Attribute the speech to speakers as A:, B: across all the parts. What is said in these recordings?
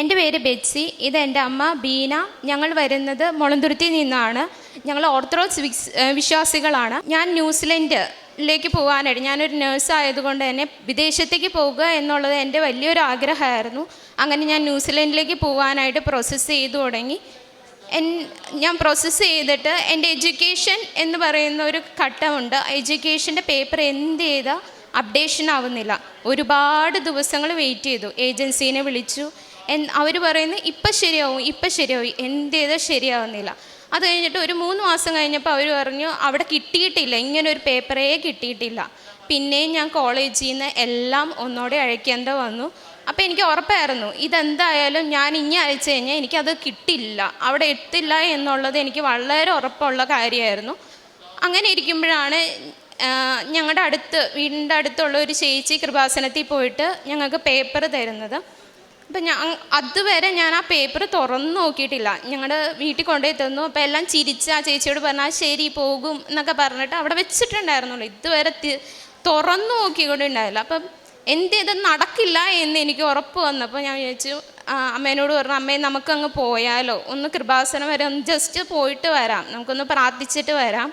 A: എന്റെ പേര് ബെറ്റ്സി. ഇത് എന്റെ അമ്മ ബീന. ഞങ്ങൾ വരുന്നത് മുളന്തുരുത്തി നിന്നാണ്. ഞങ്ങൾ ഓർത്തഡോക്സ് വിശ്വാസികളാണ്. ഞാൻ ന്യൂസിലൻഡിലേക്ക് പോകാനായിട്ട് ഞാനൊരു നേഴ്സ് ആയതുകൊണ്ട് തന്നെ വിദേശത്തേക്ക് പോകുക എന്നുള്ളത് എന്റെ വലിയൊരു ആഗ്രഹമായിരുന്നു. അങ്ങനെ ഞാൻ ന്യൂസിലൻഡിലേക്ക് പോകാനായിട്ട് പ്രോസസ്സ് ചെയ്തു തുടങ്ങി. എൻ ഞാൻ പ്രോസസ്സ് ചെയ്തിട്ട് എന്റെ എഡ്യൂക്കേഷൻ എന്ന് പറയുന്ന ഒരു ഘട്ടമുണ്ട്. എഡ്യൂക്കേഷന്റെ പേപ്പർ എന്ത് ചെയ്താൽ അപ്ഡേഷൻ ആവുന്നില്ല. ഒരുപാട് ദിവസങ്ങൾ വെയിറ്റ് ചെയ്തു. ഏജൻസീനെ വിളിച്ചു. അവർ പറയുന്നു ഇപ്പം ശരിയാവും ഇപ്പം ശരിയാവും എന്ത് ശരിയാവുന്നില്ല. അത് കഴിഞ്ഞിട്ട് ഒരു മൂന്ന് മാസം കഴിഞ്ഞപ്പോൾ അവർ പറഞ്ഞു അവിടെ കിട്ടിയിട്ടില്ല ഇങ്ങനെ ഒരു പേപ്പറേ കിട്ടിയിട്ടില്ല. പിന്നെയും ഞാൻ കോളേജിൽ നിന്ന് എല്ലാം ഒന്നോടെ അയക്കേണ്ട വന്നു. അപ്പോൾ എനിക്ക് ഉറപ്പായിരുന്നു ഇതെന്തായാലും ഞാൻ ഇനി അയച്ചു കഴിഞ്ഞാൽ എനിക്കത് കിട്ടില്ല. അവിടെ എത്തില്ല എന്നുള്ളത് എനിക്ക് വളരെ ഉറപ്പുള്ള കാര്യമായിരുന്നു അങ്ങനെ ഇരിക്കുമ്പോഴാണ് ഞങ്ങളുടെ അടുത്ത് വീടിന്റെ അടുത്തുള്ള ഒരു ചേച്ചി കൃപാസനത്തിൽ പോയിട്ട് ഞങ്ങൾക്ക് പേപ്പർ തരുന്നത്. അപ്പം ഞാൻ അതുവരെ ഞാൻ ആ പേപ്പർ തുറന്നു നോക്കിയിട്ടില്ല. ഞങ്ങളുടെ വീട്ടിൽ കൊണ്ടുപോയി തന്നു അപ്പോൾ എല്ലാം ചിരിച്ച് ആ ചേച്ചിയോട് പറഞ്ഞാൽ ശരി പോകും എന്നൊക്കെ പറഞ്ഞിട്ട് അവിടെ വെച്ചിട്ടുണ്ടായിരുന്നുള്ളൂ. ഇതുവരെ തുറന്ന് നോക്കിക്കൊണ്ടുണ്ടായില്ല അപ്പം എന്ത് ഇത് നടക്കില്ല എന്ന് എനിക്ക് ഉറപ്പ് വന്നപ്പോൾ ഞാൻ വിചാരിച്ചു അമ്മേനോട് പറഞ്ഞു അമ്മേ നമുക്കങ്ങ് പോയാലോ. ഒന്ന് കൃപാസനം വരെ ഒന്ന് ജസ്റ്റ് പോയിട്ട് വരാം. നമുക്കൊന്ന് പ്രാർത്ഥിച്ചിട്ട് വരാം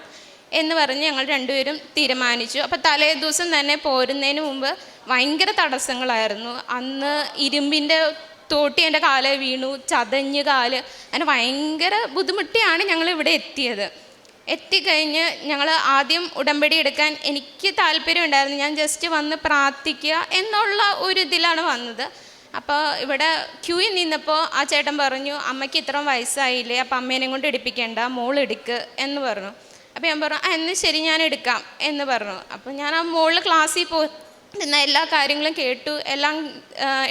A: എന്ന് പറഞ്ഞ് ഞങ്ങൾ രണ്ടുപേരും തീരുമാനിച്ചു. അപ്പോൾ തലേ ദിവസം തന്നെ പോരുന്നതിന് മുമ്പ് ഭയങ്കര തടസ്സങ്ങളായിരുന്നു. അന്ന് ഇരുമ്പിന്റെ തോട്ടി എന്റെ കാൽ വീണു ചതഞ്ഞ് കാൽ. അങ്ങനെ ഭയങ്കര ബുദ്ധിമുട്ടിയാണ് ഞങ്ങൾ ഇവിടെ എത്തിയത്. എത്തിക്കഴിഞ്ഞ് ഞങ്ങൾ ആദ്യം ഉടമ്പടി എടുക്കാൻ എനിക്ക് താല്പര്യം ഉണ്ടായിരുന്നു ഞാൻ ജസ്റ്റ് വന്ന് പ്രാർത്ഥിക്കുക എന്നുള്ള ഒരു ഇതിലാണ് വന്നത്. അപ്പോൾ ഇവിടെ ക്യൂയിൽ നിന്നപ്പോൾ ആ ചേട്ടൻ പറഞ്ഞു അമ്മയ്ക്ക് ഇത്രയും വയസ്സായില്ലേ അപ്പം അമ്മേനെ കൊണ്ട് എടുപ്പിക്കേണ്ട മോൾ എടുക്ക് എന്ന് പറഞ്ഞു. അപ്പോൾ ഞാൻ പറഞ്ഞു ആ എന്നാൽ ശരി ഞാൻ എടുക്കാം എന്ന് പറഞ്ഞു. അപ്പോൾ ഞാൻ ആ മോളിൽ ക്ലാസ്സിൽ പോയി നിന്ന് എല്ലാ കാര്യങ്ങളും കേട്ടു എല്ലാം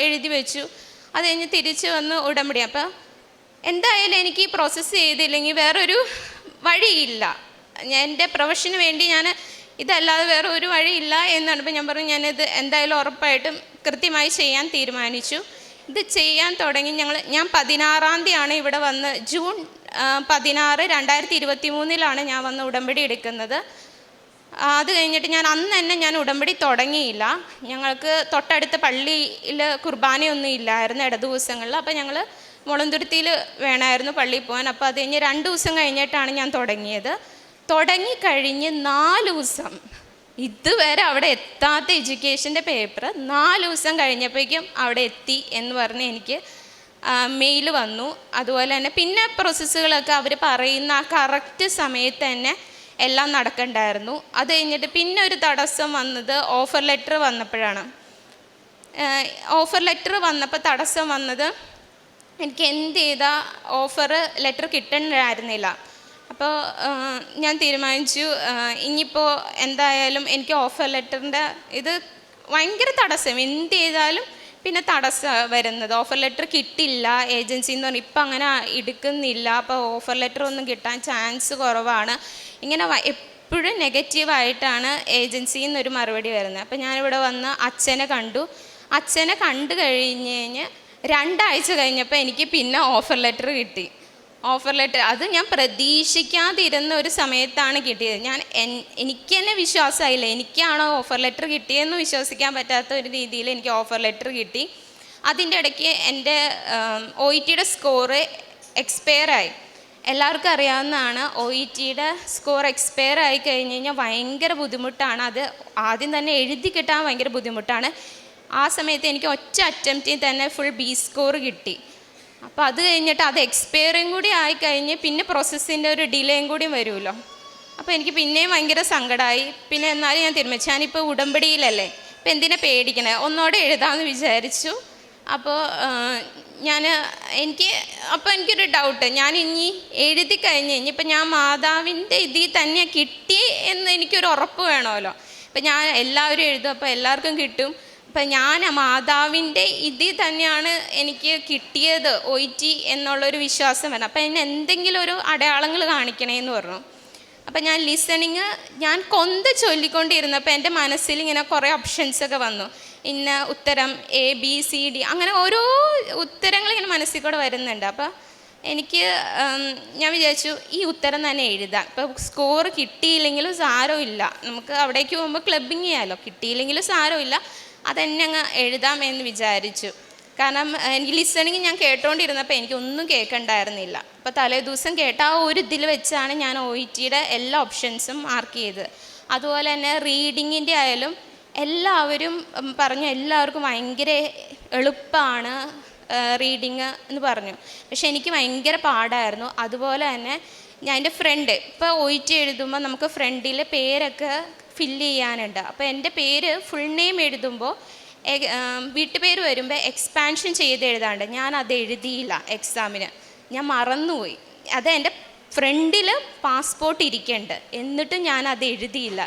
A: എഴുതി വെച്ചു. അത് കഴിഞ്ഞ് തിരിച്ച് വന്ന് ഉടമ്പടി. അപ്പോൾ എന്തായാലും എനിക്ക് ഈ പ്രോസസ്സ് ചെയ്തില്ലെങ്കിൽ വേറൊരു വഴിയില്ല. എന്റെ പ്രൊഫഷന് വേണ്ടി ഞാൻ ഇതല്ലാതെ വേറെ ഒരു വഴിയില്ല എന്ന് ഇപ്പം ഞാൻ പറഞ്ഞു. ഞാനിത് എന്തായാലും ഉറപ്പായിട്ടും കൃത്യമായി ചെയ്യാൻ തീരുമാനിച്ചു. ഇത് ചെയ്യാൻ തുടങ്ങി ഞങ്ങൾ ഞാൻ പതിനാറാം തീയതിയാണ് ഇവിടെ വന്ന് ജൂൺ പതിനാറ് രണ്ടായിരത്തി ഇരുപത്തി മൂന്നിലാണ് ഞാൻ വന്ന് ഉടമ്പടി എടുക്കുന്നത്. അത് കഴിഞ്ഞിട്ട് ഞാൻ അന്ന് തന്നെ ഞാൻ ഉടമ്പടി തുടങ്ങിയില്ല. ഞങ്ങൾക്ക് തൊട്ടടുത്ത പള്ളിയിൽ കുർബാനയൊന്നും ഇല്ലായിരുന്നു ഇട ദിവസങ്ങളിൽ അപ്പോൾ ഞങ്ങൾ മുളന്തുരുത്തിയിൽ വേണമായിരുന്നു പള്ളിയിൽ പോകാൻ അപ്പോൾ അത് കഴിഞ്ഞ് രണ്ട് ദിവസം കഴിഞ്ഞിട്ടാണ് ഞാൻ തുടങ്ങിയത്. തുടങ്ങിക്കഴിഞ്ഞ് നാല് ദിവസം. ഇതുവരെ അവിടെ എത്താത്ത എഡ്യൂക്കേഷന്റെ പേപ്പർ നാല് ദിവസം കഴിഞ്ഞപ്പോഴേക്കും അവിടെ എത്തി എന്ന് പറഞ്ഞ് എനിക്ക് മെയിൽ വന്നു. അതുപോലെ തന്നെ പിന്നെ പ്രോസസ്സുകളൊക്കെ അവർ പറയുന്ന കറക്റ്റ് സമയത്ത് തന്നെ എല്ലാം നടക്കണ്ടായിരുന്നു. അത് കഴിഞ്ഞിട്ട് പിന്നെ ഒരു തടസ്സം വന്നത് ഓഫർ ലെറ്റർ വന്നപ്പോഴാണ്. ഓഫർ ലെറ്റർ വന്നപ്പോൾ തടസ്സം വന്നത് എനിക്ക് എന്ത് ചെയ്താൽ ഓഫർ ലെറ്റർ കിട്ടണ്ടായിരുന്നില്ല. അപ്പോൾ ഞാൻ തീരുമാനിച്ചു. ഇനിയിപ്പോൾ എന്തായാലും എനിക്ക് ഓഫർ ലെറ്ററിന്റെ ഇത് ഭയങ്കര തടസ്സം. എന്ത് ചെയ്താലും പിന്നെ തടസ്സം വരുന്നത്. ഓഫർ ലെറ്റർ കിട്ടില്ല. ഏജൻസി എന്ന് പറഞ്ഞാൽ ഇപ്പം അങ്ങനെ എടുക്കുന്നില്ല. അപ്പോൾ ഓഫർ ലെറ്റർ ഒന്നും കിട്ടാൻ ചാൻസ് കുറവാണ്. ഇങ്ങനെ എപ്പോഴും നെഗറ്റീവായിട്ടാണ് ഏജൻസിയിൽ നിന്നൊരു മറുപടി വരുന്നത്. അപ്പോൾ ഞാനിവിടെ വന്ന് അച്ഛനെ കണ്ടു. അച്ഛനെ കണ്ടു കഴിഞ്ഞ് കഴിഞ്ഞ് രണ്ടാഴ്ച കഴിഞ്ഞപ്പോൾ എനിക്ക് പിന്നെ ഓഫർ ലെറ്റർ കിട്ടി. ഓഫർ ലെറ്റർ അത് ഞാൻ പ്രതീക്ഷിക്കാതിരുന്ന ഒരു സമയത്താണ് കിട്ടിയത്. ഞാൻ എനിക്ക് തന്നെ വിശ്വാസമായില്ല. എനിക്കാണോ ഓഫർ ലെറ്റർ കിട്ടിയെന്ന് വിശ്വസിക്കാൻ പറ്റാത്ത ഒരു രീതിയിൽ എനിക്ക് ഓഫർ ലെറ്റർ കിട്ടി. അതിന്റെ ഇടയ്ക്ക് എന്റെ ഒ ഇ ടിയുടെ സ്കോറ് എക്സ്പയർ ആയി. എല്ലാവർക്കും അറിയാവുന്നതാണ് ഒ ഇ ടിയുടെ സ്കോർ എക്സ്പയർ ആയി കഴിഞ്ഞ് കഴിഞ്ഞാൽ ഭയങ്കര ബുദ്ധിമുട്ടാണ്. അത് ആദ്യം തന്നെ എഴുതി കിട്ടാൻ ഭയങ്കര ബുദ്ധിമുട്ടാണ്. ആ സമയത്ത് എനിക്ക് ഒറ്റ അറ്റംപ്റ്റിൽ തന്നെ ഫുൾ ബി സ്കോർ കിട്ടി. അപ്പോൾ അത് കഴിഞ്ഞിട്ട് അത് എക്സ്പയറും കൂടി ആയിക്കഴിഞ്ഞ് പിന്നെ പ്രോസസ്സിന്റെ ഒരു ഡിലേയും കൂടി വരുമല്ലോ. അപ്പോൾ എനിക്ക് പിന്നെയും ഭയങ്കര സങ്കടമായി പിന്നെ എന്നാലും ഞാൻ തീരുമാനിച്ചു ഞാനിപ്പോൾ ഉടമ്പടിയിലല്ലേ ഇപ്പം എന്തിനാ പേടിക്കണേ? ഒന്നോടെ എഴുതാമെന്ന് വിചാരിച്ചു. അപ്പോൾ ഞാൻ എനിക്ക് അപ്പോൾ എനിക്കൊരു ഡൗട്ട് ഞാൻ ഇനി എഴുതി കഴിഞ്ഞ് കഴിഞ്ഞപ്പോൾ ഞാൻ മാതാവിന്റെ ഇതിൽ തന്നെ കിട്ടി എന്ന് എനിക്കൊരു ഉറപ്പ് വേണമല്ലോ. ഇപ്പം ഞാൻ എല്ലാവരും എഴുതും അപ്പോൾ എല്ലാവർക്കും കിട്ടും. അപ്പം ഞാൻ മാതാവിന്റെ ഇതിൽ തന്നെയാണ് എനിക്ക് കിട്ടിയത് ഒ ടി എന്നുള്ളൊരു വിശ്വാസം വരണം. അപ്പം എന്നെ എന്തെങ്കിലും ഒരു അടയാളങ്ങൾ കാണിക്കണേ എന്ന് പറഞ്ഞു. അപ്പം ഞാൻ ലിസണിങ് ഞാൻ കൊന്ത ചൊല്ലിക്കൊണ്ടിരുന്നപ്പോൾ എന്റെ മനസ്സിൽ ഇങ്ങനെ കുറേ ഓപ്ഷൻസ് ഒക്കെ വന്നു. ഇന്ന ഉത്തരം എ ബി സി ഡി അങ്ങനെ ഓരോ ഉത്തരങ്ങൾ ഇങ്ങനെ മനസ്സിൽ കൂടെ വരുന്നുണ്ട്. അപ്പോൾ എനിക്ക് ഞാൻ വിചാരിച്ചു ഈ ഉത്തരം തന്നെ എഴുതാം. ഇപ്പോൾ സ്കോർ കിട്ടിയില്ലെങ്കിലും സാരമില്ല. നമുക്ക് അവിടേക്ക് പോകുമ്പോൾ ക്ലബിങ് ചെയ്യാമല്ലോ കിട്ടിയില്ലെങ്കിലും സാരമില്ല. അതെന്നെ അങ്ങ് എഴുതാമെന്ന് വിചാരിച്ചു. കാരണം എനിക്ക് ലിസണിങ് ഞാൻ കേട്ടോണ്ടിരുന്നപ്പോൾ എനിക്കൊന്നും കേൾക്കണ്ടായിരുന്നില്ല അപ്പോൾ തലേ ദിവസം കേട്ട ആ ഒരു ഇതിൽ വെച്ചാണ് ഞാൻ ഒ ഇ ടിയുടെ എല്ലാ ഓപ്ഷൻസും മാർക്ക് ചെയ്തത് അതുപോലെ തന്നെ റീഡിങ്ങിന്റെ ആയാലും എല്ലാവരും പറഞ്ഞു എല്ലാവർക്കും ഭയങ്കര എളുപ്പമാണ് റീഡിങ് എന്ന് പറഞ്ഞു. പക്ഷെ എനിക്ക് ഭയങ്കര പാടായിരുന്നു. അതുപോലെ തന്നെ ഞാൻ എന്റെ ഫ്രണ്ട് ഇപ്പോൾ ഒ ടി എഴുതുമ്പോൾ നമുക്ക് ഫ്രണ്ടിൽ പേരൊക്കെ ഫില്ല് ചെയ്യാനുണ്ട്. അപ്പോൾ എന്റെ പേര് ഫുൾ നെയിം എഴുതുമ്പോൾ വീട്ടുപേര് വരുമ്പോൾ എക്സ്പാൻഷൻ ചെയ്ത് എഴുതാണ്ട്. ഞാൻ അത് എഴുതിയില്ല എക്സാമിന് ഞാൻ മറന്നുപോയി. അത് എന്റെ ഫ്രണ്ടിൽ പാസ്പോർട്ട് ഇരിക്കേണ്ട. എന്നിട്ടും ഞാൻ അത് എഴുതിയില്ല.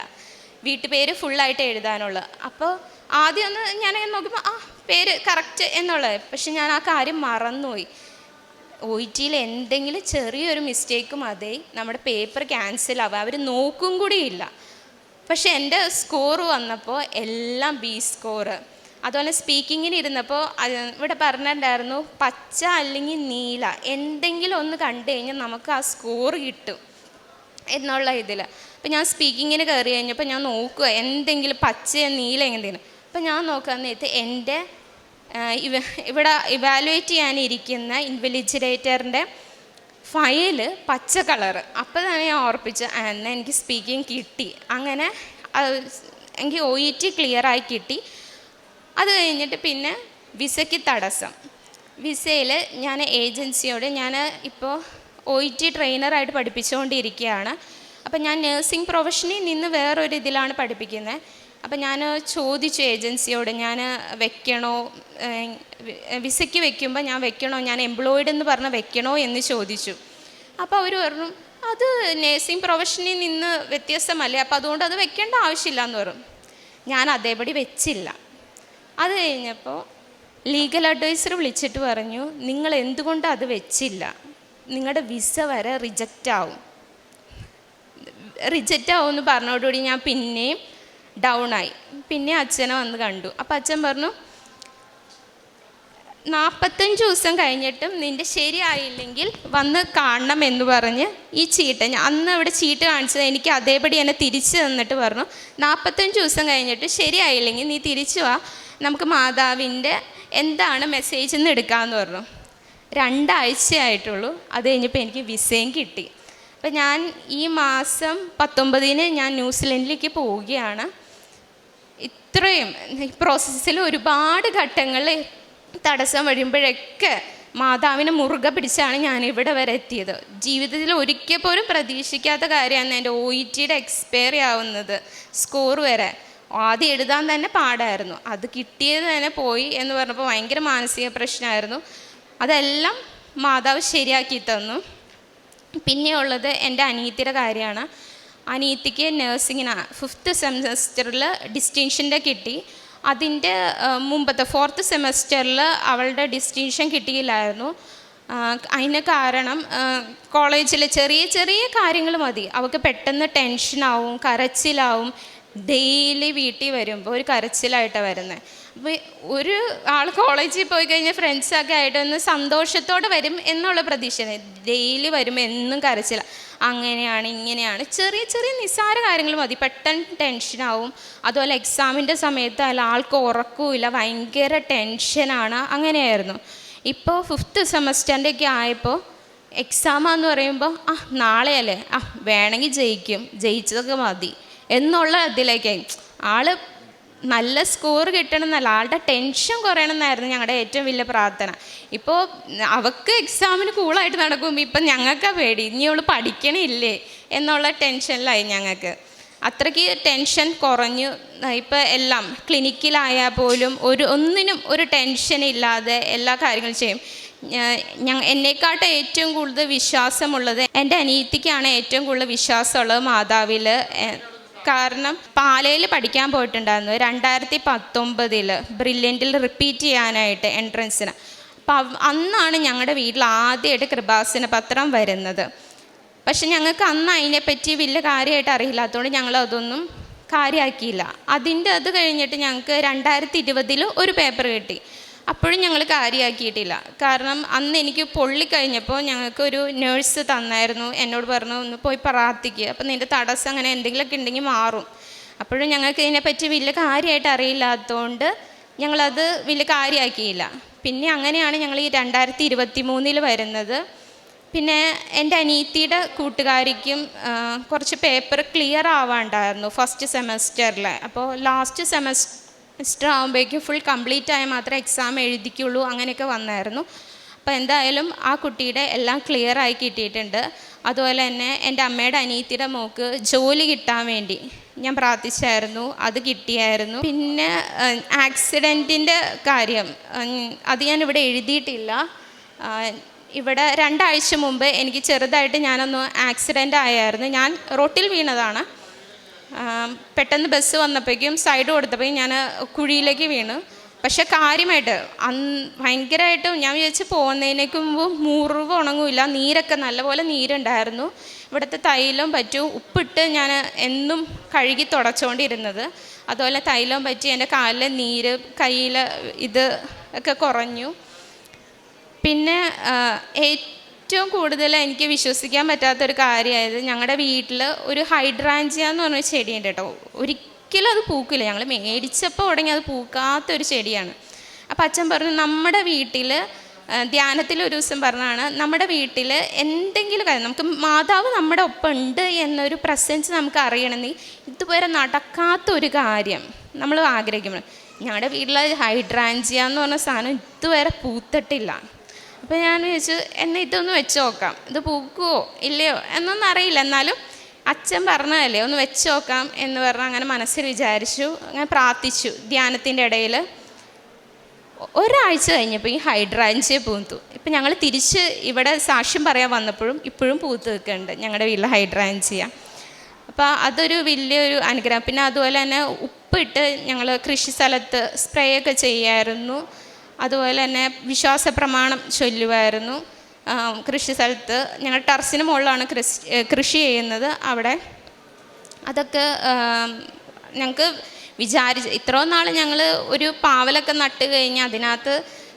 A: വീട്ടുപേര് ഫുള്ളായിട്ട് എഴുതാനുള്ളത് അപ്പോൾ ആദ്യം ഒന്ന് ഞാൻ നോക്കുമ്പോൾ ആ പേര് കറക്റ്റ് എന്നുള്ളത്. പക്ഷെ ഞാൻ ആ കാര്യം മറന്നുപോയി. ഒ ടിയിൽ എന്തെങ്കിലും ചെറിയൊരു മിസ്റ്റേക്കും അതേ നമ്മുടെ പേപ്പർ ക്യാൻസൽ ആവുക. അവർ നോക്കും കൂടിയില്ല പക്ഷെ എന്റെ സ്കോർ വന്നപ്പോൾ എല്ലാം ബി സ്കോറ് അതുപോലെ സ്പീക്കിങ്ങിന് ഇരുന്നപ്പോൾ ഇവിടെ പറഞ്ഞിട്ടുണ്ടായിരുന്നു പച്ച അല്ലെങ്കിൽ നീല എന്തെങ്കിലും ഒന്ന് കണ്ടു കഴിഞ്ഞാൽ നമുക്ക് ആ സ്കോർ കിട്ടും എന്നുള്ള ഇതിൽ അപ്പം ഞാൻ സ്പീക്കിങ്ങിന് കയറി കഴിഞ്ഞപ്പോൾ ഞാൻ നോക്കുക എന്തെങ്കിലും പച്ചയോ നീല എന്തെങ്കിലും അപ്പം ഞാൻ നോക്കുക നേരത്ത് എന്റെ ഇവ ഇവിടെ ഇവാലുവേറ്റ് ചെയ്യാനിരിക്കുന്ന ഇൻവെലിജിറേറ്ററിന്റെ ഫയൽ പച്ച കളറ്. തന്നെ ഞാൻ ഓർപ്പിച്ച് എന്നാൽ എനിക്ക് സ്പീക്കിംഗ് കിട്ടി. അങ്ങനെ എനിക്ക് ഒ ഇ ടി ക്ലിയറായി കിട്ടി. അത് കഴിഞ്ഞിട്ട് പിന്നെ വിസയ്ക്ക് തടസ്സം. വിസയിൽ ഞാൻ ഏജൻസിയോട് ഞാൻ ഇപ്പോൾ ഒ ഇ ടി ട്രെയിനറായിട്ട് പഠിപ്പിച്ചുകൊണ്ടിരിക്കുകയാണ് അപ്പം ഞാൻ നേഴ്സിംഗ് പ്രൊഫഷനിൽ നിന്ന് വേറൊരു ഇതിലാണ് പഠിപ്പിക്കുന്നത് അപ്പം ഞാൻ ചോദിച്ചു ഏജൻസിയോട് ഞാൻ വെക്കണോ വിസയ്ക്ക് വെക്കുമ്പോൾ ഞാൻ വെക്കണോ ഞാൻ എംപ്ലോയിഡ് എന്ന് പറഞ്ഞ് വെക്കണോ എന്ന് ചോദിച്ചു. അപ്പോൾ അവർ പറഞ്ഞു അത് നേഴ്സിംഗ് പ്രൊഫഷനിൽ നിന്ന് വ്യത്യസ്തമല്ലേ അപ്പോൾ അതുകൊണ്ട് അത് വെക്കേണ്ട ആവശ്യമില്ല എന്ന് പറഞ്ഞു. ഞാൻ അതേപടി വെച്ചില്ല. അത് കഴിഞ്ഞപ്പോൾ ലീഗൽ അഡ്വൈസർ വിളിച്ചിട്ട് പറഞ്ഞു നിങ്ങൾ എന്തുകൊണ്ട് അത് വെച്ചില്ല? നിങ്ങളുടെ വിസ വരെ റിജക്റ്റ് ആവും. റിജക്റ്റ് ആവും എന്ന് പറഞ്ഞതോടുകൂടി ഞാൻ പിന്നെയും ഡൗൺ ആയി. പിന്നെ അച്ഛനെ വന്ന് കണ്ടു. അപ്പം അച്ഛൻ പറഞ്ഞു നാൽപ്പത്തഞ്ച് ദിവസം കഴിഞ്ഞിട്ടും നിന്റെ ശരിയായില്ലെങ്കിൽ വന്ന് കാണണം എന്ന് പറഞ്ഞ് ഈ ചീട്ട് ഞാൻ അന്ന് അവിടെ ചീട്ട് കാണിച്ചത് എനിക്ക് അതേപടി എന്നെ തിരിച്ചു തന്നിട്ട് പറഞ്ഞു നാൽപ്പത്തഞ്ച് ദിവസം കഴിഞ്ഞിട്ട് ശരിയായില്ലെങ്കിൽ നീ തിരിച്ചു വാ. നമുക്ക് മാതാവിന്റെ എന്താണ് മെസ്സേജ് എന്ന് എടുക്കാമെന്ന് പറഞ്ഞു. രണ്ടാഴ്ചയായിട്ടുള്ളൂ. അത് കഴിഞ്ഞപ്പോൾ എനിക്ക് വിസയും കിട്ടി. അപ്പം ഞാൻ ഈ മാസം പത്തൊമ്പതിന് ഞാൻ ന്യൂസിലൻഡിലേക്ക് പോവുകയാണ്. ഇത്രയും ഈ പ്രോസസ്സിൽ ഒരുപാട് ഘട്ടങ്ങൾ തടസ്സം വരുമ്പോഴൊക്കെ മാതാവിനെ മുറുകെ പിടിച്ചാണ് ഞാൻ ഇവിടെ വരെ എത്തിയത്. ജീവിതത്തിൽ ഒരിക്കൽ പോലും പ്രതീക്ഷിക്കാത്ത കാര്യമാണ് എന്റെ ഒ ഇ ടിയുടെ എക്സ്പയറി ആവുന്നത് സ്കോർ വരെ. ആദ്യം എഴുതാൻ തന്നെ പാടായിരുന്നു. അത് കിട്ടിയത് തന്നെ പോയി എന്ന് പറഞ്ഞപ്പോൾ ഭയങ്കര മാനസിക പ്രശ്നമായിരുന്നു. അതെല്ലാം മാതാവ് ശരിയാക്കി തന്നു. പിന്നെയുള്ളത് എന്റെ അനിയത്തിയുടെ കാര്യമാണ്. അനിയത്തിക്ക് നേഴ്സിങ്ങിന് ഫിഫ്ത്ത് സെമസ്റ്ററിൽ ഡിസ്റ്റിങ്ഷന്റെ കിട്ടി. അതിന്റെ മുമ്പത്തെ ഫോർത്ത് സെമസ്റ്ററിൽ അവളുടെ ഡിസ്റ്റിങ്ഷൻ കിട്ടിയില്ലായിരുന്നു. അതിന് കാരണം കോളേജിലെ ചെറിയ ചെറിയ കാര്യങ്ങൾ മതി. അവൾക്ക് പെട്ടെന്ന് ടെൻഷനാവും കരച്ചിലാവും. ഡെയിലി വീട്ടിൽ വരുമ്പോൾ ഒരു കരച്ചിലായിട്ടാണ് വരുന്നത് അപ്പോൾ ഒരു ആൾ കോളേജിൽ പോയി കഴിഞ്ഞാൽ ഫ്രണ്ട്സൊക്കെ ആയിട്ട് ഒന്ന് സന്തോഷത്തോടെ വരും എന്നുള്ള പ്രതീക്ഷ ഡെയിലി വരുമ്പോൾ എന്നും കരച്ചില. അങ്ങനെയാണ് ഇങ്ങനെയാണ്. ചെറിയ ചെറിയ നിസ്സാര കാര്യങ്ങൾ മതി. പെട്ടെന്ന് ടെൻഷനാവും അതുപോലെ എക്സാമിന്റെ സമയത്ത് അല്ല ആൾക്ക് ഉറക്കൂല ഭയങ്കര ടെൻഷനാണ് അങ്ങനെയായിരുന്നു. ഇപ്പോൾ ഫിഫ്ത്ത് സെമസ്റ്ററിന്റെ ഒക്കെ ആയപ്പോൾ എക്സാമാന്ന് പറയുമ്പോൾ ആ നാളെയല്ലേ ആ വേണമെങ്കിൽ ജയിക്കും. ജയിച്ചതൊക്കെ മതി. എന്നുള്ള ഇതിലേക്കായി. ആൾ നല്ല സ്കോർ കിട്ടണം എന്നല്ല ആളുടെ ടെൻഷൻ കുറയണം എന്നായിരുന്നു ഞങ്ങളുടെ ഏറ്റവും വലിയ പ്രാർത്ഥന. ഇപ്പോൾ അവൾക്ക് എക്സാമിന് കൂളായിട്ട് നടക്കുമ്പോൾ ഇപ്പം ഞങ്ങൾക്കാ പേടി ഇനി അവൾ പഠിക്കണില്ലേ എന്നുള്ള ടെൻഷനിലായി ഞങ്ങൾക്ക്. അത്രയ്ക്ക് ടെൻഷൻ കുറഞ്ഞു ഇപ്പം എല്ലാം ക്ലിനിക്കിലായാൽ പോലും ഒരു ഒന്നിനും ഒരു ടെൻഷൻ ഇല്ലാതെ എല്ലാ കാര്യങ്ങളും ചെയ്യും. ഞാൻ എന്നെക്കാട്ട് ഏറ്റവും കൂടുതൽ വിശ്വാസമുള്ളത് എന്റെ അനിയത്തിക്കാണ് ഏറ്റവും കൂടുതൽ വിശ്വാസമുള്ളത് മാതാവിൽ കാരണം പാലയിൽ പഠിക്കാൻ പോയിട്ടുണ്ടായിരുന്നു രണ്ടായിരത്തി പത്തൊമ്പതിൽ ബ്രില്യന്റിൽ റിപ്പീറ്റ് ചെയ്യാനായിട്ട് എൻട്രൻസിന് അപ്പം അന്നാണ് ഞങ്ങളുടെ വീട്ടിൽ ആദ്യമായിട്ട് കൃപാസന പത്രം വരുന്നത്. പക്ഷെ ഞങ്ങൾക്ക് അന്ന് അതിനെപ്പറ്റി വലിയ കാര്യമായിട്ട് അറിയില്ലാത്തതുകൊണ്ട് ഞങ്ങൾ അതൊന്നും കാര്യമാക്കിയില്ല അതിന്റെ അത് കഴിഞ്ഞിട്ട് ഞങ്ങൾക്ക് രണ്ടായിരത്തി ഇരുപതിൽ ഒരു പേപ്പർ കിട്ടി. അപ്പോഴും ഞങ്ങൾ കാര്യമാക്കിയിട്ടില്ല കാരണം അന്ന് എനിക്ക് പൊള്ളിക്കഴിഞ്ഞപ്പോൾ ഞങ്ങൾക്കൊരു നേഴ്സ് തന്നായിരുന്നു. എന്നോട് പറഞ്ഞു ഒന്ന് പോയി പ്രാർത്ഥിക്കുക അപ്പം നിന്റെ തടസ്സം അങ്ങനെ എന്തെങ്കിലുമൊക്കെ ഉണ്ടെങ്കിൽ മാറും. അപ്പോഴും ഞങ്ങൾക്ക് ഇതിനെപ്പറ്റി വലിയ കാര്യമായിട്ട് അറിയില്ലാത്തതുകൊണ്ട് ഞങ്ങളത് വലിയ കാര്യമാക്കിയില്ല പിന്നെ അങ്ങനെയാണ് ഞങ്ങൾ ഈ രണ്ടായിരത്തി ഇരുപത്തി മൂന്നിൽ വരുന്നത്. പിന്നെ എന്റെ അനീത്തിയുടെ കൂട്ടുകാരിക്കും കുറച്ച് പേപ്പർ ക്ലിയർ ആവാണ്ടായിരുന്നു ഫസ്റ്റ് സെമസ്റ്ററിൽ അപ്പോൾ ലാസ്റ്റ് സെമസ്റ്റർ ആകുമ്പോഴേക്കും ഫുൾ കംപ്ലീറ്റ് ആയാൽ മാത്രമേ എക്സാം എഴുതിക്കുള്ളൂ അങ്ങനെയൊക്കെ വന്നായിരുന്നു. അപ്പോൾ എന്തായാലും ആ കുട്ടിയുടെ എല്ലാം ക്ലിയർ ആയി കിട്ടിയിട്ടുണ്ട്. അതുപോലെ തന്നെ എന്റെ അമ്മയുടെ അനിയത്തിയുടെ മോക്ക് ജോലി കിട്ടാൻ വേണ്ടി ഞാൻ പ്രാർത്ഥിച്ചായിരുന്നു അത് കിട്ടിയായിരുന്നു. പിന്നെ ആക്സിഡന്റിന്റെ കാര്യം അത് ഞാൻ ഇവിടെ എഴുതിയിട്ടില്ല ഇവിടെ രണ്ടാഴ്ച മുമ്പ് എനിക്ക് ചെറുതായിട്ട് ഞാനൊന്ന് ആക്സിഡന്റ് ആയായിരുന്നു. ഞാൻ റോട്ടിൽ വീണതാണ്. പെട്ടെന്ന് ബസ് വന്നപ്പോഴേക്കും സൈഡ് കൊടുത്തപ്പോൾ ഞാൻ കുഴിയിലേക്ക് വീണു. പക്ഷെ കാര്യമായിട്ട് അന്ന് ഭയങ്കരമായിട്ട് ഞാൻ വിചാരിച്ച് പോകുന്നതിനേക്ക് മുമ്പ് മുറിവ് ഉണങ്ങില്ല നീരൊക്കെ നല്ലപോലെ നീരുണ്ടായിരുന്നു. ഇവിടുത്തെ തൈലം പറ്റും ഉപ്പിട്ട് ഞാൻ എന്നും കഴുകി തുടച്ചുകൊണ്ടിരുന്നത് അതുപോലെ തൈലം പറ്റി എന്റെ കാലിലെ നീര് കയ്യിൽ ഇത് ഒക്കെ കുറഞ്ഞു. പിന്നെ ആ, ഏറ്റവും കൂടുതൽ എനിക്ക് വിശ്വസിക്കാൻ പറ്റാത്തൊരു കാര്യമായത് ഞങ്ങളുടെ വീട്ടിൽ ഒരു ഹൈഡ്രാഞ്ചിയ എന്ന് പറഞ്ഞ ചെടിയുണ്ട് കേട്ടോ. ഒരിക്കലും അത് പൂക്കില്ല. ഞങ്ങൾ മേടിച്ചപ്പോൾ തുടങ്ങി അത് പൂക്കാത്തൊരു ചെടിയാണ്. അപ്പം അച്ഛൻ പറഞ്ഞു നമ്മുടെ വീട്ടിൽ ധ്യാനത്തിൽ ഒരു ദിവസം പറഞ്ഞാണ് നമ്മുടെ വീട്ടിൽ എന്തെങ്കിലും കാര്യം നമുക്ക് മാതാവ് നമ്മുടെ ഒപ്പം ഉണ്ട് എന്നൊരു പ്രസൻസ് നമുക്ക് അറിയണമെങ്കിൽ ഇതുവരെ നടക്കാത്ത ഒരു കാര്യം. നമ്മൾ ആഗ്രഹിക്കുമ്പോൾ ഞങ്ങളുടെ വീട്ടിൽ ഹൈഡ്രാഞ്ചിയ എന്ന് പറഞ്ഞ സാധനം ഇതുവരെ പൂത്തിട്ടില്ല. അപ്പോൾ ഞാൻ ചോദിച്ചു എന്നെ ഇതൊന്ന് വെച്ച് നോക്കാം ഇത് പൂക്കുമോ ഇല്ലയോ? എന്നൊന്നും അറിയില്ല. എന്നാലും അച്ഛൻ പറഞ്ഞതല്ലേ ഒന്ന് വെച്ച് നോക്കാം എന്ന് പറഞ്ഞ് അങ്ങനെ മനസ്സിൽ വിചാരിച്ചു അങ്ങനെ പ്രാർത്ഥിച്ചു ധ്യാനത്തിന്റെ ഇടയിൽ. ഒരാഴ്ച കഴിഞ്ഞപ്പോൾ ഈ ഹൈഡ്രാഞ്ചിയ പൂത്തു. ഇപ്പം ഞങ്ങൾ തിരിച്ച് ഇവിടെ സാക്ഷ്യം പറയാൻ വന്നപ്പോഴും ഇപ്പോഴും പൂത്ത് നിൽക്കുന്നുണ്ട് ഞങ്ങളുടെ വീട്ടിൽ ഹൈഡ്രാഞ്ചിയ. അപ്പോൾ അതൊരു വലിയൊരു അനുഗ്രഹം. പിന്നെ അതുപോലെ തന്നെ ഉപ്പിട്ട് ഞങ്ങൾ കൃഷി സ്ഥലത്ത് സ്പ്രേ ഒക്കെ ചെയ്യായിരുന്നു. അതുപോലെ തന്നെ വിശ്വാസ പ്രമാണം ചൊല്ലുമായിരുന്നു കൃഷി സ്ഥലത്ത് ഞങ്ങൾ ടെറസിന് മുകളിലാണ് കൃഷി കൃഷി ചെയ്യുന്നത് അവിടെ. അതൊക്കെ ഞങ്ങൾക്ക് വിചാരിച്ച് ഇത്രയും നാൾ ഞങ്ങൾ ഒരു പാവലൊക്കെ നട്ട് കഴിഞ്ഞ് അതിനകത്ത്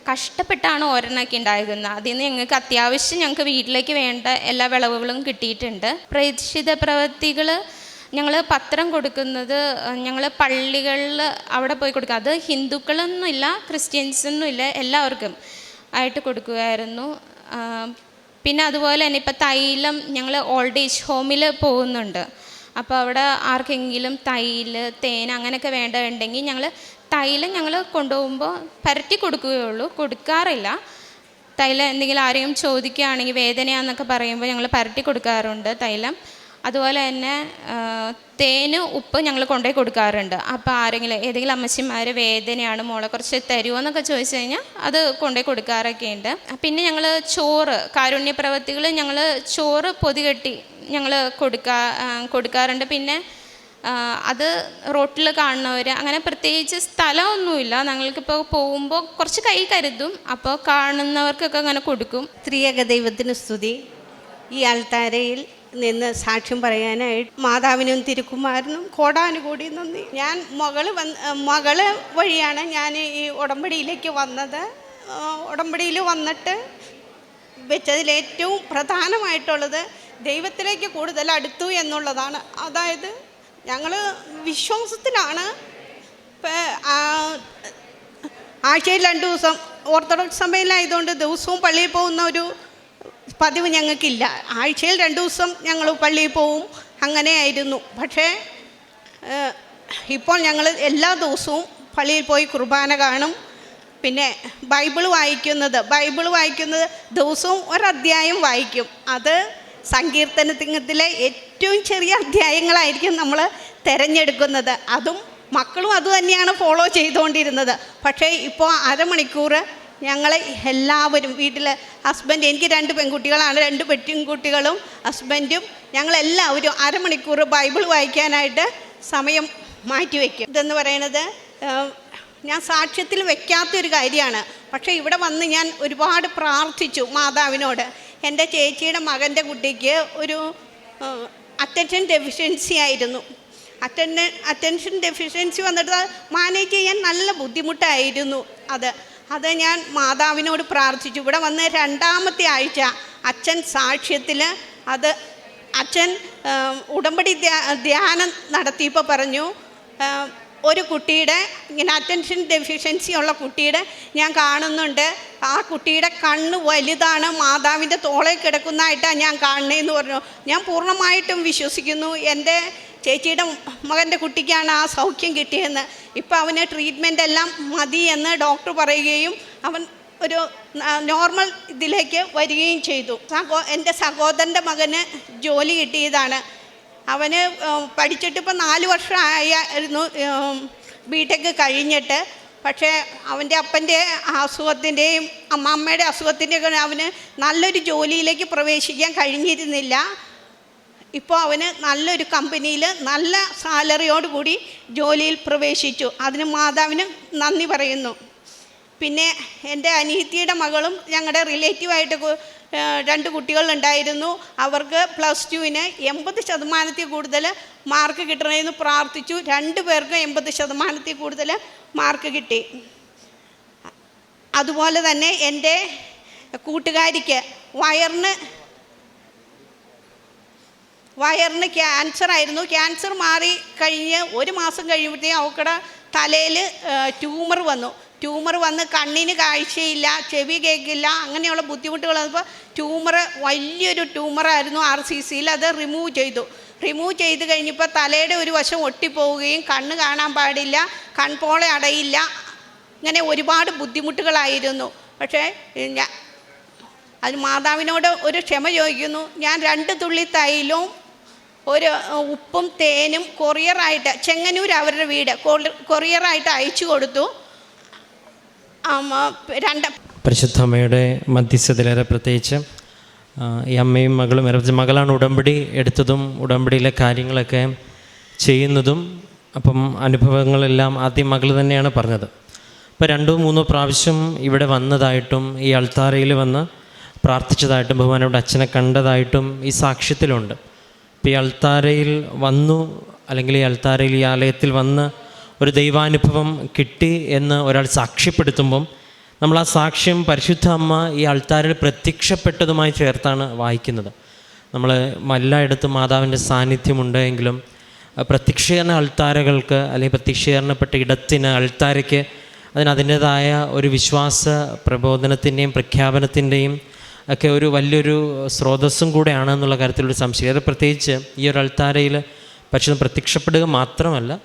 A: കഷ്ടപ്പെട്ടാണ് ഒരെണ്ണമൊക്കെ ഉണ്ടായിരുന്നത്. അതിൽ നിന്ന് ഞങ്ങൾക്ക് അത്യാവശ്യം ഞങ്ങൾക്ക് വീട്ടിലേക്ക് വേണ്ട എല്ലാ വിളവുകളും കിട്ടിയിട്ടുണ്ട്. പ്രതിഷിത പ്രവൃത്തികൾ ഞങ്ങൾ പത്രം കൊടുക്കുന്നത് ഞങ്ങൾ പള്ളികളിൽ അവിടെ പോയി കൊടുക്കുക അത് ഹിന്ദുക്കളൊന്നുമില്ല ക്രിസ്ത്യൻസൊന്നുമില്ല എല്ലാവർക്കും ആയിട്ട് കൊടുക്കുകയായിരുന്നു പിന്നെ അതുപോലെ തന്നെ ഇപ്പം തൈലം ഞങ്ങൾ ഓൾഡ് ഏജ് ഹോമിൽ പോകുന്നുണ്ട്. അപ്പോൾ അവിടെ ആർക്കെങ്കിലും തൈൽ തേൻ അങ്ങനെയൊക്കെ വേണ്ടതുണ്ടെങ്കിൽ ഞങ്ങൾ തൈലം ഞങ്ങൾ കൊണ്ടുപോകുമ്പോൾ പരട്ടി കൊടുക്കുകയുള്ളൂ കൊടുക്കാറില്ല. തൈലം എന്തെങ്കിലും ആരെയും ചോദിക്കുകയാണെങ്കിൽ വേദനയാന്നൊക്കെ പറയുമ്പോൾ ഞങ്ങൾ പരട്ടി കൊടുക്കാറുണ്ട് തൈലം. അതുപോലെ തന്നെ തേന് ഉപ്പ് ഞങ്ങൾ കൊണ്ടുപോയി കൊടുക്കാറുണ്ട്. അപ്പോൾ ആരെങ്കിലും ഏതെങ്കിലും അമ്മച്ചിമാർ വേദനയാണ് മോളെ കുറച്ച് തരുമോ എന്നൊക്കെ ചോദിച്ചു കഴിഞ്ഞാൽ അത് കൊണ്ടുപോയി കൊടുക്കാറൊക്കെ ഉണ്ട് പിന്നെ ഞങ്ങൾ ചോറ് കാരുണ്യ പ്രവൃത്തികൾ ഞങ്ങൾ ചോറ് പൊതികെട്ടി ഞങ്ങൾ കൊടുക്കാ കൊടുക്കാറുണ്ട്. പിന്നെ അത് റോട്ടിൽ കാണുന്നവർ അങ്ങനെ പ്രത്യേകിച്ച് സ്ഥലമൊന്നുമില്ല. ഞങ്ങൾക്കിപ്പോൾ പോകുമ്പോൾ കുറച്ച് കൈ കരുതും. അപ്പോൾ കാണുന്നവർക്കൊക്കെ അങ്ങനെ കൊടുക്കും.
B: സ്ത്രീയക ദൈവത്തിന് സ്തുതി. ഈ ആൾത്താരയിൽ നിന്ന് സാക്ഷ്യം പറയാനായിട്ട് മാതാവിനും തിരുക്കുമാരനും കോടാനുകൂടി നന്ദി. ഞാൻ മകൾ വന്ന് മകൾ വഴിയാണ് ഞാൻ ഈ ഉടമ്പടിയിലേക്ക് വന്നത്. ഉടമ്പടിയിൽ വന്നിട്ട് വെച്ചതിൽ ഏറ്റവും പ്രധാനമായിട്ടുള്ളത് ദൈവത്തിലേക്ക് കൂടുതൽ അടുത്തു എന്നുള്ളതാണ്. അതായത് ഞങ്ങൾ വിശ്വാസത്തിലാണ്. ആഴ്ചയിൽ രണ്ട് ദിവസം ഓർത്തഡോക്സ് സഭയിലായതുകൊണ്ട് ദിവസവും പള്ളിയിൽ പോകുന്ന ഒരു പതിവ് ഞങ്ങൾക്കില്ല. ആഴ്ചയിൽ രണ്ട് ദിവസം ഞങ്ങൾ പള്ളിയിൽ പോവും. അങ്ങനെയായിരുന്നു. പക്ഷേ ഇപ്പോൾ ഞങ്ങൾ എല്ലാ ദിവസവും പള്ളിയിൽ പോയി കുർബാന കാണും. പിന്നെ ബൈബിൾ വായിക്കുന്നത്. ബൈബിൾ വായിക്കുന്നത് ദിവസവും ഒരധ്യായം വായിക്കും. അത് സങ്കീർത്തനത്തിലെ ഏറ്റവും ചെറിയ അധ്യായങ്ങളായിരിക്കും നമ്മൾ തിരഞ്ഞെടുക്കുന്നത്. അതും മക്കളും അതുതന്നെയാണ് ഫോളോ ചെയ്തുകൊണ്ടിരുന്നത്. പക്ഷേ ഇപ്പോൾ അരമണിക്കൂർ ഞങ്ങൾ എല്ലാവരും വീട്ടിൽ ഹസ്ബൻഡ് എനിക്ക് രണ്ട് പെൺകുട്ടികളാണ് രണ്ട് പെൺകുട്ടികളും ഹസ്ബൻഡും ഞങ്ങളെല്ലാവരും അരമണിക്കൂർ ബൈബിൾ വായിക്കാനായിട്ട് സമയം മാറ്റിവെക്കും ഇതെന്ന് പറയുന്നത് ഞാൻ സാക്ഷ്യത്തിൽ വെക്കാത്തൊരു കാര്യമാണ്. പക്ഷേ ഇവിടെ വന്ന് ഞാൻ ഒരുപാട് പ്രാർത്ഥിച്ചു മാതാവിനോട്. എന്റെ ചേച്ചിയുടെ മകന്റെ കുട്ടിക്ക് ഒരു അറ്റൻഷൻ ഡെഫിഷ്യൻസി ആയിരുന്നു. അറ്റൻഡ അറ്റൻഷൻ ഡെഫിഷ്യൻസി വന്നിട്ട് മാനേജ് ചെയ്യാൻ നല്ല ബുദ്ധിമുട്ടായിരുന്നു അത്. അത് ഞാൻ മാതാവിനോട് പ്രാർത്ഥിച്ചു. ഇവിടെ വന്ന് രണ്ടാമത്തെ ആഴ്ച അച്ഛൻ സാക്ഷ്യത്തിൽ അത് അച്ഛൻ ഉടമ്പടി ധ്യാ- ധ്യാനം നടത്തിയപ്പോൾ പറഞ്ഞു ഒരു കുട്ടിയുടെ ഇങ്ങനെ അറ്റൻഷൻ ഡെഫിഷ്യൻസി ഉള്ള കുട്ടിയുടെ ഞാൻ കാണുന്നുണ്ട്. ആ കുട്ടിയുടെ കണ്ണ് വലുതാണ് മാതാവിന്റെ തോളയിൽ കിടക്കുന്നതായിട്ടാണ് ഞാൻ കാണണേന്ന് പറഞ്ഞു. ഞാൻ പൂർണമായിട്ടും വിശ്വസിക്കുന്നു. എന്റെ ചേച്ചിയുടെ മകന്റെ കുട്ടിക്കാണ് ആ സൗഖ്യം കിട്ടിയെന്ന് ഇപ്പോൾ അവന് ട്രീറ്റ്മെന്റ് എല്ലാം മതി എന്ന് ഡോക്ടർ പറയുകയും അവൻ ഒരു നോർമൽ ഇതിലേക്ക് വരികയും ചെയ്തു. സഹോ എന്റെ സഹോദരന്റെ മകന് ജോലി കിട്ടിയതാണ്. അവന് പഠിച്ചിട്ടിപ്പോൾ നാല് വർഷമായിരുന്നു ബി ടെക് കഴിഞ്ഞിട്ട്. പക്ഷേ അവന്റെ അപ്പന്റെ അസുഖത്തിന്റെയും അമ്മമ്മയുടെ അസുഖത്തിന്റെയൊക്കെ അവന് നല്ലൊരു ജോലിയിലേക്ക് പ്രവേശിക്കാൻ കഴിഞ്ഞിരുന്നില്ല. ഇപ്പോൾ അവന് നല്ലൊരു കമ്പനിയിൽ നല്ല സാലറിയോടുകൂടി ജോലിയിൽ പ്രവേശിച്ചു. അതിന് മാതാവിന് നന്ദി പറയുന്നു. പിന്നെ എന്റെ അനിയത്തിയുടെ മകളും ഞങ്ങളുടെ റിലേറ്റീവായിട്ട് രണ്ട് കുട്ടികളുണ്ടായിരുന്നു. അവർക്ക് പ്ലസ് ടുവിന് എൺപത് ശതമാനത്തിൽ കൂടുതൽ മാർക്ക് കിട്ടണമെന്ന് പ്രാർത്ഥിച്ചു. രണ്ട് പേർക്കും എൺപത് ശതമാനത്തിൽ കൂടുതൽ മാർക്ക് കിട്ടി. അതുപോലെ തന്നെ എന്റെ കൂട്ടുകാരിക്ക് വയറിന് വയറിന് ക്യാൻസർ ആയിരുന്നു. ക്യാൻസർ മാറി കഴിഞ്ഞ് ഒരു മാസം കഴിയുമ്പോഴത്തേക്കും അവക്കടെ തലയിൽ ട്യൂമർ വന്നു. ട്യൂമർ വന്ന് കണ്ണിന് കാഴ്ചയില്ല ചെവി കേൾക്കില്ല അങ്ങനെയുള്ള ബുദ്ധിമുട്ടുകൾ വന്നപ്പോൾ ട്യൂമർ വലിയൊരു ട്യൂമറായിരുന്നു ആർ സി സിയിൽ അത് റിമൂവ് ചെയ്തു. റിമൂവ് ചെയ്ത് കഴിഞ്ഞപ്പോൾ തലയുടെ ഒരു വശം ഒട്ടിപ്പോവുകയും കണ്ണ് കാണാൻ പാടില്ല കൺപോളെ അടയില്ല ഇങ്ങനെ ഒരുപാട് ബുദ്ധിമുട്ടുകളായിരുന്നു. പക്ഷേ ഞാൻ അത് മാതാവിനോട് ഒരു ക്ഷമ ചോദിക്കുന്നു. ഞാൻ രണ്ട് തുള്ളി തൈലവും ഒരു ഉപ്പും തേനും കൊറിയറായിട്ട് ചെങ്ങന്നൂർ അവരുടെ വീട് കൊറി- കൊറിയറായിട്ട് അയച്ചു കൊടുത്തു. രണ്ട്
C: പരിശുദ്ധ അമ്മയുടെ മധ്യസ്ഥതയിലേറെ പ്രത്യേകിച്ച് ഈ അമ്മയും മകളും മകളാണ് ഉടമ്പടി എടുത്തതും ഉടമ്പടിയിലെ കാര്യങ്ങളൊക്കെ ചെയ്യുന്നതും അപ്പം അനുഭവങ്ങളെല്ലാം ആദ്യം മകൾ തന്നെയാണ് പറഞ്ഞത്. അപ്പോൾ രണ്ടോ മൂന്നോ പ്രാവശ്യം ഇവിടെ വന്നതായിട്ടും ഈ അൾത്താരയിൽ വന്ന് പ്രാർത്ഥിച്ചതായിട്ടും ബഹുമാനോട് അച്ഛനെ കണ്ടതായിട്ടും ഈ സാക്ഷ്യത്തിലുണ്ട്. ഇപ്പോൾ ഈ അൾത്താരയിൽ വന്നു അല്ലെങ്കിൽ ഈ അൾത്താരയിൽ ഈ ആലയത്തിൽ വന്ന് ഒരു ദൈവാനുഭവം കിട്ടി എന്ന് ഒരാൾ സാക്ഷ്യപ്പെടുത്തുമ്പം നമ്മൾ ആ സാക്ഷ്യം പരിശുദ്ധ അമ്മ ഈ അൾത്താരയിൽ പ്രത്യക്ഷപ്പെട്ടതുമായി ചേർത്താണ് വായിക്കുന്നത്. നമ്മൾ എല്ലായിടത്തും മാതാവിന്റെ സാന്നിധ്യമുണ്ട് എങ്കിലും ആ പ്രത്യക്ഷീകരണ അൾത്താരകൾക്ക് അല്ലെങ്കിൽ പ്രത്യക്ഷീകരണപ്പെട്ട ഇടത്തിന് അൾത്താരയ്ക്ക് അതിന് അതിന്റേതായ ഒരു വിശ്വാസ പ്രബോധനത്തിന്റെയും പ്രഖ്യാപനത്തിന്റെയും ഒക്കെ ഒരു വലിയൊരു സ്രോതസ്സും കൂടെയാണ് എന്നുള്ള കാര്യത്തിലൊരു സംശയം. അത് പ്രത്യേകിച്ച് ഈ ഒരു അൾത്താരയിൽ പക്ഷേ പ്രത്യക്ഷപ്പെടുക മാത്രമല്ല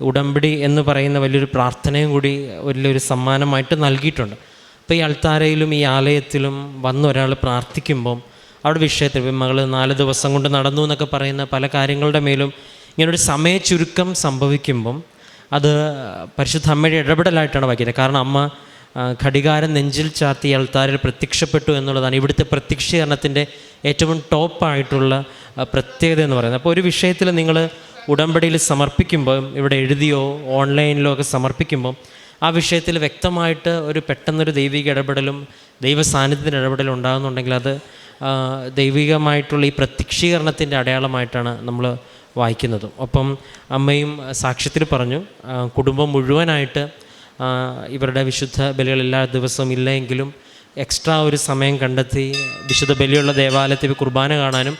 C: ഉടമ്പടി എന്ന് പറയുന്ന വലിയൊരു പ്രാർത്ഥനയും കൂടി വലിയൊരു സമ്മാനമായിട്ട് നൽകിയിട്ടുണ്ട്. അപ്പോൾ ഈ അൾത്താരയിലും ഈ ആലയത്തിലും വന്ന് ഒരാൾ പ്രാർത്ഥിക്കുമ്പം അവിടെ വിഷയത്തിൽ മകൾ നാല് ദിവസം കൊണ്ട് നടന്നു എന്നൊക്കെ പറയുന്ന പല കാര്യങ്ങളുടെ മേലും ഇങ്ങനൊരു സമയ ചുരുക്കം സംഭവിക്കുമ്പം അത് പരിശുദ്ധ അമ്മയുടെ ഇടപെടലായിട്ടാണ് വായിക്കുന്നത്. കാരണം അമ്മ ഘടികാരം നെഞ്ചിൽ ചാർത്തി അൾത്താരിൽ പ്രത്യക്ഷപ്പെട്ടു എന്നുള്ളതാണ് ഇവിടുത്തെ പ്രത്യക്ഷീകരണത്തിന്റെ ഏറ്റവും ടോപ്പായിട്ടുള്ള പ്രത്യേകത എന്ന് പറയുന്നത്. അപ്പോൾ ഒരു വിഷയത്തിൽ നിങ്ങൾ ഉടമ്പടിയിൽ സമർപ്പിക്കുമ്പോൾ ഇവിടെ എഴുതിയോ ഓൺലൈനിലോ ഒക്കെ സമർപ്പിക്കുമ്പോൾ ആ വിഷയത്തിൽ വ്യക്തമായിട്ട് ഒരു പെട്ടെന്നൊരു ദൈവിക ഇടപെടലും ദൈവ സാന്നിധ്യത്തിന്റെ ഇടപെടലും ഉണ്ടാകുന്നുണ്ടെങ്കിൽ അത് ദൈവികമായിട്ടുള്ള ഈ പ്രത്യക്ഷീകരണത്തിന്റെ അടയാളമായിട്ടാണ് നമ്മൾ വായിക്കുന്നത്. ഒപ്പം അമ്മയും സാക്ഷ്യത്തിൽ പറഞ്ഞു കുടുംബം മുഴുവനായിട്ട് ഇവരുടെ വിശുദ്ധ ബലികൾ എല്ലാ ദിവസവും ഇല്ലെങ്കിലും എക്സ്ട്രാ ഒരു സമയം കണ്ടെത്തി വിശുദ്ധ ബലിയുള്ള ദേവാലയത്തിൽ കുർബാന കാണാനും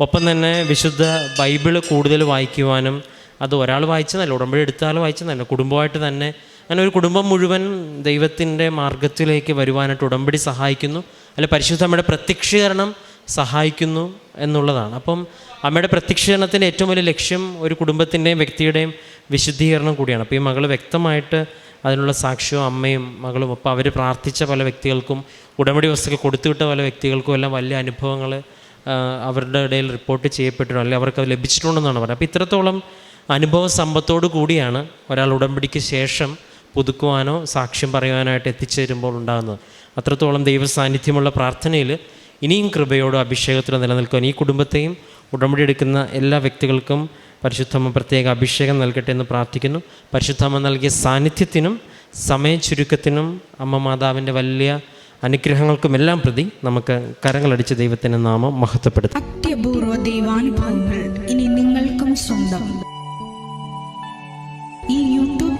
C: ഒപ്പം തന്നെ വിശുദ്ധ ബൈബിൾ കൂടുതൽ വായിക്കുവാനും അത് ഒരാൾ വായിച്ചതല്ല ഉടമ്പടി എടുത്താൽ വായിച്ചതല്ല കുടുംബമായിട്ട് തന്നെ അങ്ങനെ ഒരു കുടുംബം മുഴുവൻ ദൈവത്തിന്റെ മാർഗത്തിലേക്ക് വരുവാനായിട്ട് ഉടമ്പടി സഹായിക്കുന്നു അല്ലെ പരിശുദ്ധ അമ്മയുടെ പ്രത്യക്ഷീകരണം സഹായിക്കുന്നു എന്നുള്ളതാണ്. അപ്പം അമ്മയുടെ പ്രത്യക്ഷീകരണത്തിന്റെ ഏറ്റവും വലിയ ലക്ഷ്യം ഒരു കുടുംബത്തിന്റെയും വ്യക്തിയുടെയും വിശുദ്ധീകരണം കൂടിയാണ്. അപ്പോൾ ഈ മകൾ വ്യക്തമായിട്ട് അതിനുള്ള സാക്ഷ്യവും അമ്മയും മകളും ഒപ്പം അവർ പ്രാർത്ഥിച്ച പല വ്യക്തികൾക്കും ഉടമ്പടി വസ്തുക്കൾ കൊടുത്തുവിട്ട പല വ്യക്തികൾക്കും എല്ലാം വലിയ അനുഭവങ്ങൾ അവരുടെ ഇടയിൽ റിപ്പോർട്ട് ചെയ്യപ്പെട്ടിട്ടുണ്ട്. അല്ലെങ്കിൽ അവർക്ക് അത് ലഭിച്ചിട്ടുണ്ടെന്നാണ് പറയുന്നത്. അപ്പോൾ ഇത്രത്തോളം അനുഭവ സമ്പത്തോടു കൂടിയാണ് ഒരാൾ ഉടമ്പടിക്ക് ശേഷം പുതുക്കുവാനോ സാക്ഷ്യം പറയുവാനായിട്ട് എത്തിച്ചേരുമ്പോൾ ഉണ്ടാകുന്നത്. അത്രത്തോളം ദൈവ സാന്നിധ്യമുള്ള പ്രാർത്ഥനയിൽ ഇനിയും കൃപയോടും അഭിഷേകത്തിലും നിലനിൽക്കുവാൻ ഈ കുടുംബത്തെയും ഉടമ്പടി എടുക്കുന്ന എല്ലാ വ്യക്തികൾക്കും പരിശുദ്ധമ്മ പ്രത്യേക അഭിഷേകം നൽകട്ടെ എന്ന് പ്രാർത്ഥിക്കുന്നു. പരിശുദ്ധമ്മ നൽകിയ സാന്നിധ്യത്തിനും സമയ ചുരുക്കത്തിനും അമ്മ മാതാവിന്റെ വലിയ അനുഗ്രഹങ്ങൾക്കുമെല്ലാം പ്രതി നമുക്ക് കരങ്ങളടിച്ച് ദൈവത്തിന്റെ നാമം മഹത്വപ്പെടുത്തും.
D: അത്യപൂർവ ദൈവാനുഭവങ്ങൾ ഇനി നിങ്ങൾക്കും സ്വന്തം.